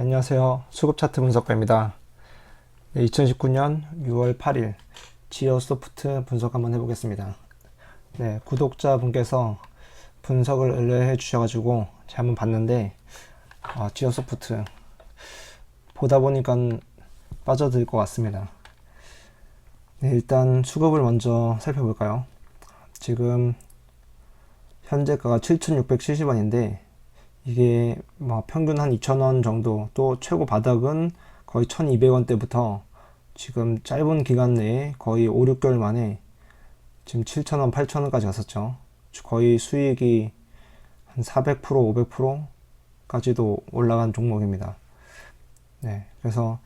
네, 안녕하세요. 수급 차트 분석가입니다. 네, 2019년 6월 8일 지오소프트 분석 한번 해보겠습니다. 네, 구독자분께서 분석을 의뢰해 주셔가지고 제가 한번 봤는데 아, 지오소프트 보다 보니까 빠져들 것 같습니다. 네, 일단 수급을 먼저 살펴볼까요? 지금 현재가가 7,670원인데 이게 뭐 평균 한 2,000원 정도 또 최고 바닥은 거의 1,200원대부터 지금 짧은 기간 내에 거의 5, 6개월 만에 지금 7,000원, 8,000원까지 갔었죠. 거의 수익이 한 400%, 500%까지도 올라간 종목입니다. 네. 그래서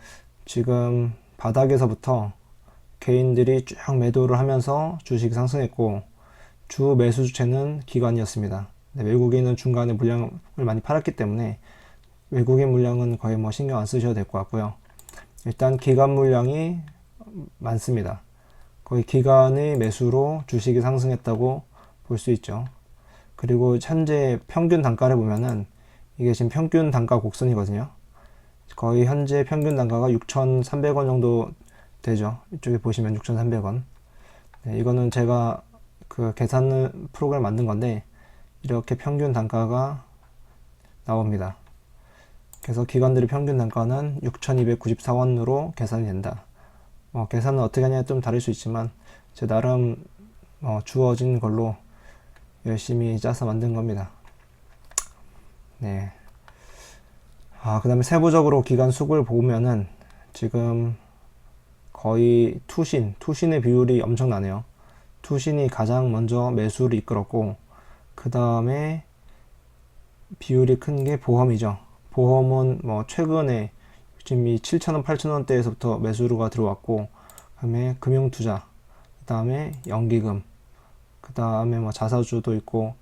지금 바닥에서부터 개인들이 쭉 매도를 하면서 주식이 상승했고 주 매수 주체는 기관이었습니다. 네, 외국인은 중간에 물량을 많이 팔았기 때문에 외국인 물량은 거의 뭐 신경 안 쓰셔도 될 것 같고요. 일단 기관 물량이 많습니다. 거의 기관의 매수로 주식이 상승했다고 볼 수 있죠. 그리고 현재 평균 단가를 보면은 이게 지금 평균 단가 곡선이거든요. 거의 현재 평균 단가가 6,300원 정도 되죠. 이쪽에 보시면 6,300원. 네, 이거는 제가 그 계산 프로그램 만든 건데 이렇게 평균 단가가 나옵니다. 그래서 기관들의 평균 단가는 6,294원으로 계산이 된다. 뭐 계산은 어떻게 하냐에 좀 다를 수 있지만 제 나름 어, 주어진 걸로 열심히 짜서 만든 겁니다. 네. 아, 그 다음에 세부적으로 기간 수급을 보면은 지금 거의 투신, 투신의 비율이 엄청나네요. 투신이 가장 먼저 매수를 이끌었고, 그 다음에 비율이 큰 게 보험이죠. 보험은 뭐 최근에 지금 이 7,000원, 8,000원대에서부터 매수가 들어왔고, 그 다음에 금융투자, 그 다음에 연기금, 그 다음에 뭐 자사주도 있고,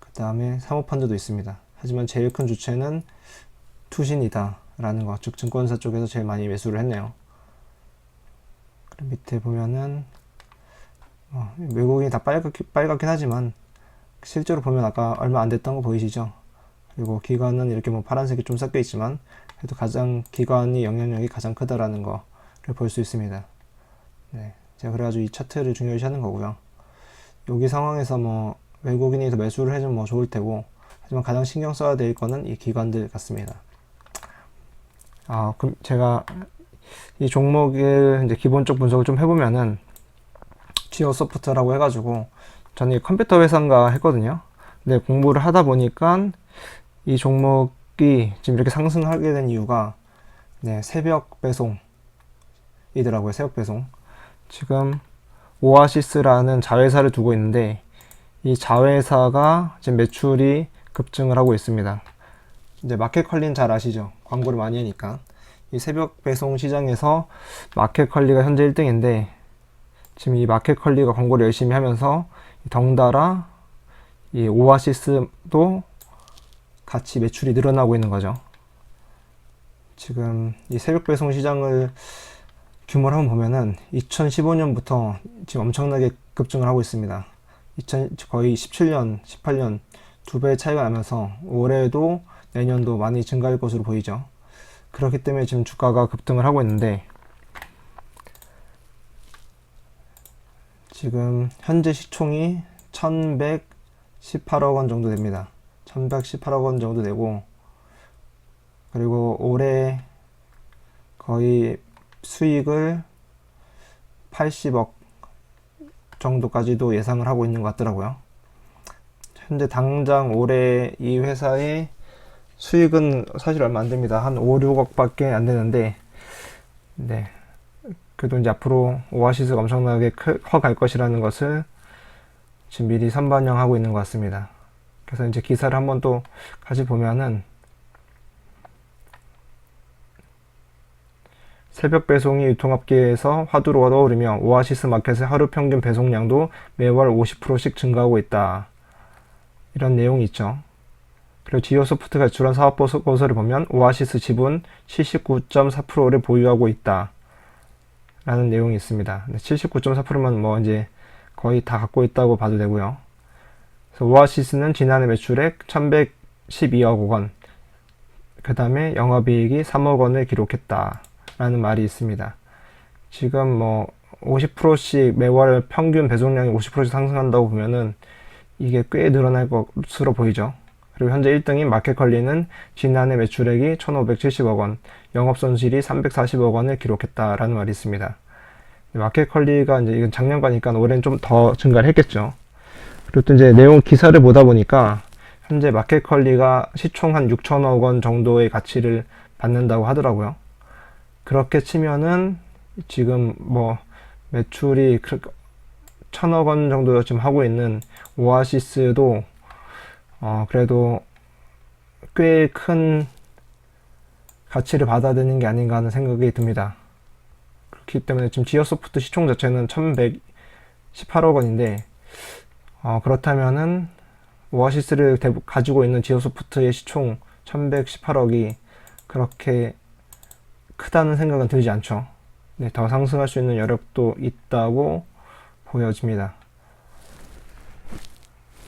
그 다음에 사모펀드도 있습니다. 하지만 제일 큰 주체는 투신이다. 라는 거, 즉, 증권사 쪽에서 제일 많이 매수를 했네요. 그리고 밑에 보면은, 어, 외국인이 다 빨갛게, 빨갛긴 하지만, 실제로 보면 아까 얼마 안 됐던 거 보이시죠? 그리고 기관은 이렇게 뭐 파란색이 좀 섞여 있지만, 그래도 가장, 기관이 영향력이 가장 크다라는 거를 볼 수 있습니다. 네. 제가 그래가지고 이 차트를 중요시 하는 거고요. 여기 상황에서 뭐, 외국인이 더 매수를 해주면 뭐 좋을 테고, 하지만 가장 신경 써야 될 거는 이 기관들 같습니다. 아, 그럼 제가 이 종목을 이제 기본적 분석을 좀 해보면은 지오 소프트라고 해가지고 저는 이 컴퓨터 회사인가 했거든요. 근데 공부를 하다 보니까 이 종목이 지금 이렇게 상승하게 된 이유가 네, 새벽 배송이더라고요. 새벽 배송. 지금 오아시스라는 자회사를 두고 있는데 이 자회사가 지금 매출이 급증을 하고 있습니다. 이제 마켓컬리는 잘 아시죠? 광고를 많이 하니까. 이 새벽 배송 시장에서 마켓컬리가 현재 1등인데 지금 이 마켓컬리가 광고를 열심히 하면서 덩달아 이 오아시스도 같이 매출이 늘어나고 있는 거죠. 지금 이 새벽 배송 시장을 규모를 한번 보면은 2015년부터 지금 엄청나게 급증을 하고 있습니다. 2000, 거의 17년, 18년 두배 차이가 나면서 올해도 내년도 많이 증가할 것으로 보이죠. 그렇기 때문에 지금 주가가 급등을 하고 있는데 지금 현재 시총이 1118억 원 정도 됩니다. 1118억 원 정도 되고 그리고 올해 거의 수익을 80억 정도까지도 예상을 하고 있는 것 같더라고요. 현재 당장 올해 이 회사의 수익은 사실 얼마 안 됩니다. 한 5, 6억 밖에 안 되는데, 네. 그래도 이제 앞으로 오아시스가 엄청나게 커갈 것이라는 것을 지금 미리 선반영하고 있는 것 같습니다. 그래서 이제 기사를 한번 또 같이 보면은, 새벽 배송이 유통업계에서 화두로 떠오르며 오아시스 마켓의 하루 평균 배송량도 매월 50%씩 증가하고 있다. 이런 내용이 있죠. 그리고 지오소프트가 제출한 사업 보고서를 보면 오아시스 지분 79.4%를 보유하고 있다. 라는 내용이 있습니다. 79.4%면 뭐 이제 거의 다 갖고 있다고 봐도 되고요. 그래서 오아시스는 지난해 매출액 1112억 원, 그 다음에 영업이익이 3억 원을 기록했다 라는 말이 있습니다. 지금 뭐 50%씩 매월 평균 배송량이 50%씩 상승한다고 보면은 이게 꽤 늘어날 것으로 보이죠. 그리고 현재 1등인 마켓컬리는 지난해 매출액이 1,570억 원, 영업 손실이 340억 원을 기록했다라는 말이 있습니다. 마켓컬리가 이제 이건 작년 거니까 올해는 좀 더 증가를 했겠죠. 그리고 또 이제 내용 기사를 보다 보니까 현재 마켓컬리가 시총 한 6천억 원 정도의 가치를 받는다고 하더라고요. 그렇게 치면은 지금 뭐 매출이 그 천억 원 정도 지금 하고 있는 오아시스도 어 그래도 꽤 큰 가치를 받아들이는 게 아닌가 하는 생각이 듭니다. 그렇기 때문에 지금 지어소프트 시총 자체는 1118억 원인데 어 그렇다면은 오아시스를 대- 가지고 있는 지오소프트의 시총 1118억이 그렇게 크다는 생각은 들지 않죠. 네, 더 상승할 수 있는 여력도 있다고 보여집니다.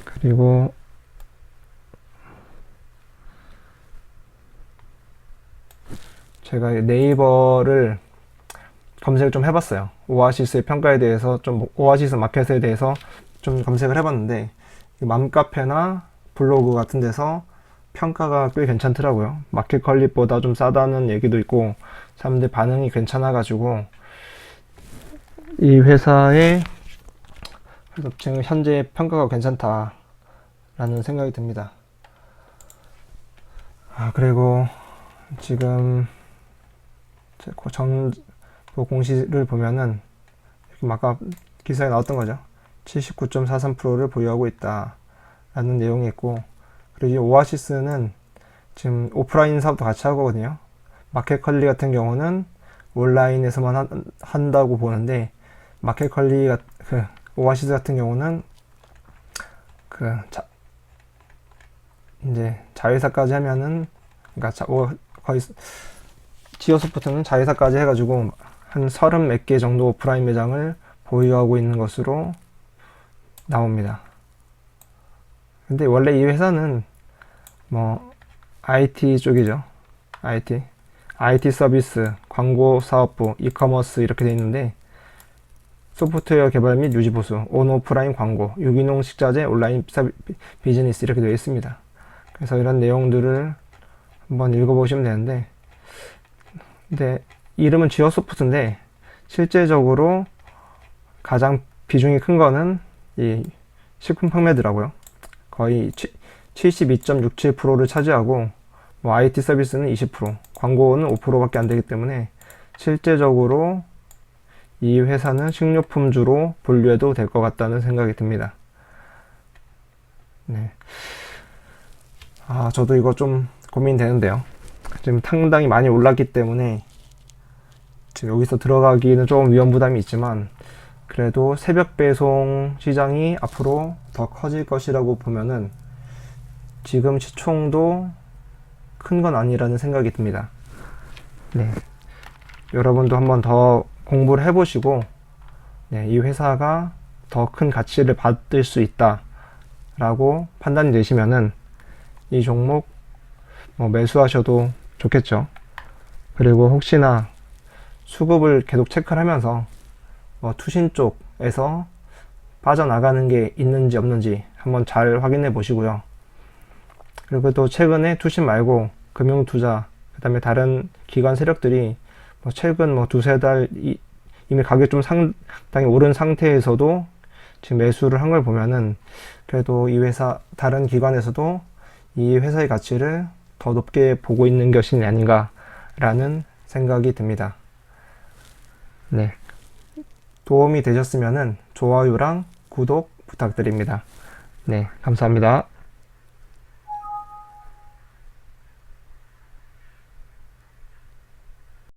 그리고 제가 네이버를 검색을 좀 해봤어요. 오아시스의 평가에 대해서 좀 오아시스 마켓에 대해서 좀 검색을 해봤는데 이 맘카페나 블로그 같은 데서 평가가 꽤 괜찮더라고요. 마켓 컬립보다 좀 싸다는 얘기도 있고 사람들 반응이 괜찮아가지고 이 회사의 지금 현재 평가가 괜찮다라는 생각이 듭니다. 아 그리고 지금 전그 공시를 보면은 아까 기사에 나왔던 거죠. 79.43%를 보유하고 있다라는 내용이 있고 그리고 이 오아시스는 지금 오프라인 사업도 같이 하거든요. 마켓컬리 같은 경우는 온라인에서만 한, 한다고 보는데 마켓컬리 그 오아시스 같은 경우는 그 자, 이제 자회사까지 하면은 자, 오, 거의 지오소프트는 자회사까지 해가지고 한 서른 몇 개 정도 오프라인 매장을 보유하고 있는 것으로 나옵니다. 근데 원래 이 회사는 뭐 IT 쪽이죠. IT, IT 서비스, 광고 사업부, 이커머스 이렇게 돼 있는데 소프트웨어 개발 및 유지 보수, 온오프라인 광고, 유기농 식자재 온라인 비즈니스 이렇게 되어 있습니다. 그래서 이런 내용들을 한번 읽어보시면 되는데, 근데 이름은 지어 소프트인데 실제적으로 가장 비중이 큰 거는 이 식품 판매더라고요. 거의 72.67%를 차지하고 뭐 IT 서비스는 20%, 광고는 5%밖에 안 되기 때문에 실제적으로 이 회사는 식료품주로 분류해도 될 것 같다는 생각이 듭니다. 네. 아, 저도 이거 좀 고민되는데요. 지금 상당히 많이 올랐기 때문에 지금 여기서 들어가기는 조금 위험 부담이 있지만 그래도 새벽 배송 시장이 앞으로 더 커질 것이라고 보면은 지금 시총도 큰 건 아니라는 생각이 듭니다. 네. 여러분도 한번 더 공부를 해보시고 네, 이 회사가 더 큰 가치를 받을 수 있다라고 판단이 되시면은 이 종목 뭐 매수하셔도 좋겠죠. 그리고 혹시나 수급을 계속 체크를 하면서 뭐 투신 쪽에서 빠져나가는 게 있는지 없는지 한번 잘 확인해 보시고요. 그리고 또 최근에 투신 말고 금융 투자, 그 다음에 다른 기관 세력들이 뭐 최근 뭐 두세 달 이, 이미 가격이 좀 상당히 오른 상태에서도 지금 매수를 한 걸 보면은 그래도 이 회사 다른 기관에서도 이 회사의 가치를 더 높게 보고 있는 것이 아닌가라는 생각이 듭니다. 네. 도움이 되셨으면 좋아요랑 구독 부탁드립니다. 네, 감사합니다.